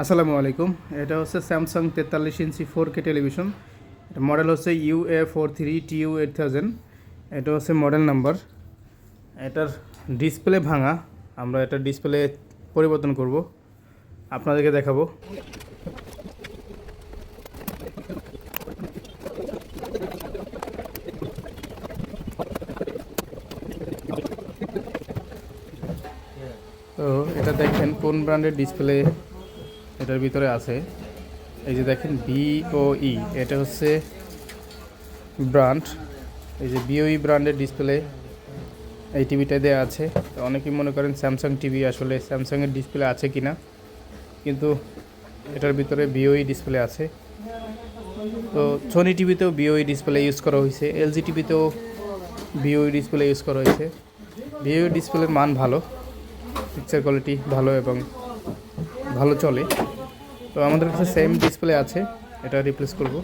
আসসালামু আলাইকুম। এটা হচ্ছে স্যামসাং তেতাল্লিশ ইঞ্চি ফোর কে টেলিভিশন। এটা মডেল হচ্ছে U A four three T U eight thousand এটা হচ্ছে মডেল নাম্বার এটার ডিসপ্লে ভাঙা। আমরা এটা ডিসপ্লে পরিবর্তন করব। আপনাদেরকে দেখাবো। তো এটা দেখেন কোন ব্র্যান্ডের ডিসপ্লে এটার ভিতরে আছে। এই যে দেখেন বিওই এটা হচ্ছে ব্র্যান্ড এই যে বিওই ব্র্যান্ডের ডিসপ্লে এই টিভিটা দেওয়া আছে। তো অনেকেই মনে করেন স্যামসাং টিভি আসলে স্যামসাংয়ের ডিসপ্লে আছে কি না কিন্তু এটার ভিতরে বিওই ডিসপ্লে আছে। তো সোনি টিভিতেও বিওই ডিসপ্লে ইউজ করা হয়েছে। এলজি টিভিতেও বিওই ডিসপ্লে ইউজ করা হয়েছে। বিওই ডিসপ্লের মান ভালো। পিকচার কোয়ালিটি ভালো এবং ভালো চলে। তো আমাদের কাছে সেম ডিসপ্লে আছে এটা রিপ্লেস করব।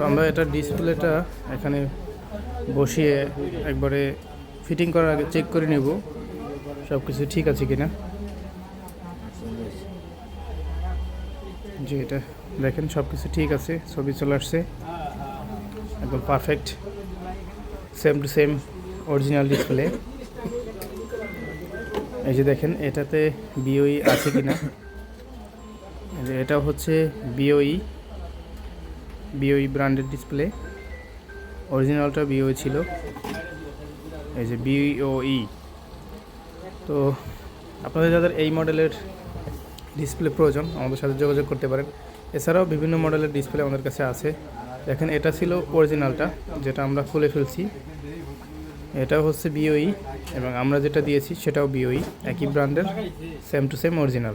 তো আমরা এটা ডিসপ্লেটা এখানে বসিয়ে একবারে ফিটিং করার আগে চেক করে নেব সব কিছু ঠিক আছে কিনা। যে এটা দেখেন সব কিছু ঠিক আছে, ছবি চলে আসছে। একদম perfect same to same original display এই যে দেখেন, এটাতে বিওই আছে কিনা। এই যে এটা হচ্ছে বিওই বিওই ব্র্যান্ডের ডিসপ্লে অরিজিনালটা বিওই ছিল। এই যে বিওই তো আপনাদের যাদের এই মডেলের ডিসপ্লে প্রয়োজন, আমাদের সাথে যোগাযোগ করতে পারেন। এছাড়াও বিভিন্ন মডেলের ডিসপ্লে আমাদের কাছে আছে। দেখেন, এটা ছিল অরিজিনালটা যেটা আমরা খুলে ফেলছি। এটাও হচ্ছে বিওই এবং আমরা যেটা দিয়েছি সেটাও বিওই একই ব্র্যান্ডের সেম টু সেম অরিজিনাল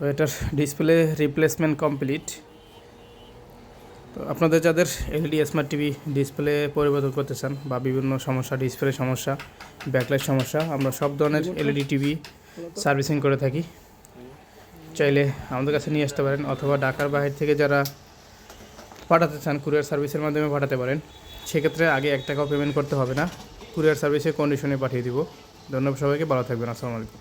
তো এটার ডিসপ্লে রিপ্লেসমেন্ট কমপ্লিট তো আপনাদের যাদের এলইডি স্মার্ট টিভি ডিসপ্লে পরিবর্তন করতে চান বা বিভিন্ন সমস্যা ডিসপ্লে সমস্যা ব্যাকলাইট সমস্যা, আমরা সব ধরনের এলইডি টিভি সার্ভিসিং করে থাকি। চাইলে আমাদের কাছে নিয়ে আসতে পারেন অথবা ঢাকার বাইরে থেকে যারা পাঠাতে চান কুরিয়ার সার্ভিসের মাধ্যমে পাঠাতে পারেন। সেক্ষেত্রে আগে এক টাকাও পেমেন্ট করতে হবে না। কুরিয়ার সার্ভিসের কন্ডিশনে পাঠিয়ে দিব। ধন্যবাদ সবাইকে, ভালো থাকবেন, আসসালামু আলাইকুম।